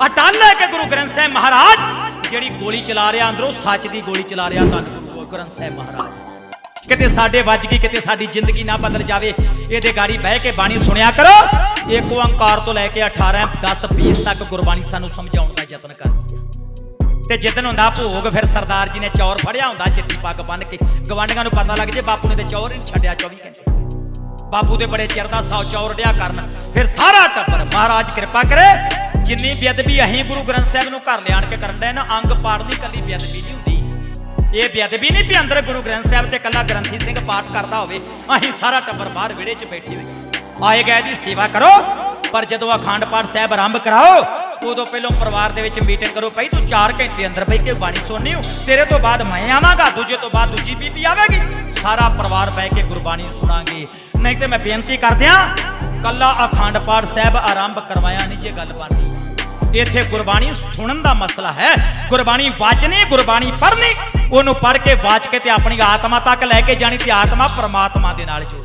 ਅਟਲ ਹੈ ਕਿ ਗੁਰੂ ਗ੍ਰੰਥ ਸਾਹਿਬ ਮਹਾਰਾਜ, ਜਿਹੜੀ ਗੋਲੀ ਚਲਾ ਰਿਹਾ ਅੰਦਰੋਂ, ਸੱਚ ਦੀ ਗੋਲੀ ਚਲਾ ਰਿਹਾ ਤਾਂ ਗੁਰੂ ਗ੍ਰੰਥ ਸਾਹਿਬ ਮਹਾਰਾਜ। ਕਿਤੇ ਸਾਡੇ ਵੱਜ ਗਈ, ਕਿਤੇ ਸਾਡੀ ਜ਼ਿੰਦਗੀ ਨਾ ਬਦਲ ਜਾਵੇ, ਇਹਦੇ ਗਾੜੀ ਬਹਿ ਕੇ ਬਾਣੀ ਸੁਣਿਆ ਕਰੋ। ਇੱਕ ਓੰਕਾਰ ਤੋਂ ਲੈ ਕੇ 18 10 20 ਤੱਕ ਗੁਰਬਾਣੀ ਸਾਨੂੰ ਸਮਝਾਉਣ ਦਾ ਯਤਨ ਕਰਦੀ ਹੈ ਤੇ ਜਿੱਦਨ ਹੁੰਦਾ ਭੋਗ, ਫਿਰ ਸਰਦਾਰ ਜੀ ਨੇ ਚੌਰ ਫੜਿਆ ਹੁੰਦਾ, ਚਿੱਟੀ ਪੱਗ ਬੰਨ ਕੇ। ਗਵਾਂਡੀਆਂ ਨੂੰ ਪਤਾ ਲੱਗ ਜੇ ਬਾਪੂ ਨੇ ਤੇ ਚੌਰ ਹੀ ਛੱਡਿਆ 24 ਘੰਟੇ। ਬਾਪੂ ਦੇ ਬੜੇ ਚਿਰ ਦਾ ਸੌ ਚੌਰ ਡਿਆ ਕਰਨ। ਫਿਰ ਸਾਰਾ ਟੱਬਰ, ਮਹਾਰਾਜ ਕਿਰਪਾ ਕਰੇ ਜਿੰਨੀ ਬੇਅਦਬੀ ਅਸੀਂ ਗੁਰੂ ਗ੍ਰੰਥ ਸਾਹਿਬ ਨੂੰ ਘਰ ਲਿਆਣ ਕੇ ਕਰਨ ਦੇ ਨਾ, ਅੰਗ ਪਾੜਨੀ ਕੱਲੀ ਬੇਅਦਬੀ ਨਹੀਂ ਹੁੰਦੀ। ਇਹ ਬੇਅਦਬੀ ਨਹੀਂ ਵੀ ਅੰਦਰ ਗੁਰੂ ਗ੍ਰੰਥ ਸਾਹਿਬ ਤੇ ਕੱਲਾ ਗ੍ਰੰਥੀ ਸਿੰਘ ਪਾਠ ਕਰਦਾ ਹੋਵੇ, ਅਸੀਂ ਸਾਰਾ ਟੱਬਰ ਬਾਹਰ ਵਿਹੜੇ 'ਚ ਬੈਠੇ ਹੋਏ। ਆਏ ਗਏ ਜੀ, ਸੇਵਾ ਕਰੋ, ਪਰ ਜਦੋਂ ਅਖੰਡ ਪਾਠ ਸਾਹਿਬ ਆਰੰਭ ਕਰਾਓ, ਉਦੋਂ ਪਹਿਲਾਂ ਪਰਿਵਾਰ ਦੇ ਵਿੱਚ ਮੀਟਿੰਗ ਕਰੋ, ਭਾਈ ਤੂੰ 4 ਘੰਟੇ ਅੰਦਰ ਬਹਿ ਕੇ ਬਾਣੀ ਸੁਣਨੀ ਹੋ ਤੇਰੇ ਤੋਂ ਬਾਅਦ ਮੈਂ ਆਵਾਂਗਾ, ਦੂਜੇ ਤੋਂ ਬਾਅਦ ਦੂਜੀ ਬੀਬੀ ਆਵੇਗੀ। ਸਾਰਾ ਪਰਿਵਾਰ ਬਹਿ ਕੇ ਗੁਰਬਾਣੀ ਸੁਣਾਂਗੇ। ਨਹੀਂ ਤੇ ਮੈਂ ਬੇਨਤੀ ਕਰਦਿਆਂ ਕੱਲਾ ਅਖੰਡ ਪਾਠ ਸਾਹਿਬ ਆਰੰਭ ਕਰਵਾਇਆ ਨਹੀਂ ਜੇ ਗੱਲ ਬਣਦੀ। ਇੱਥੇ ਗੁਰਬਾਣੀ ਸੁਣਨ ਦਾ ਮਸਲਾ ਹੈ। ਗੁਰਬਾਣੀ ਵਾਚਨੀ, ਗੁਰਬਾਣੀ ਪੜ੍ਹਨੀ, ਉਹਨੂੰ ਪੜ੍ਹ ਕੇ ਵਾਚ ਕੇ ਤੇ ਆਪਣੀ ਆਤਮਾ ਤੱਕ ਲੈ ਕੇ ਜਾਣੀ ਤੇ ਆਤਮਾ ਪਰਮਾਤਮਾ ਦੇ ਨਾਲ ਜੋੜ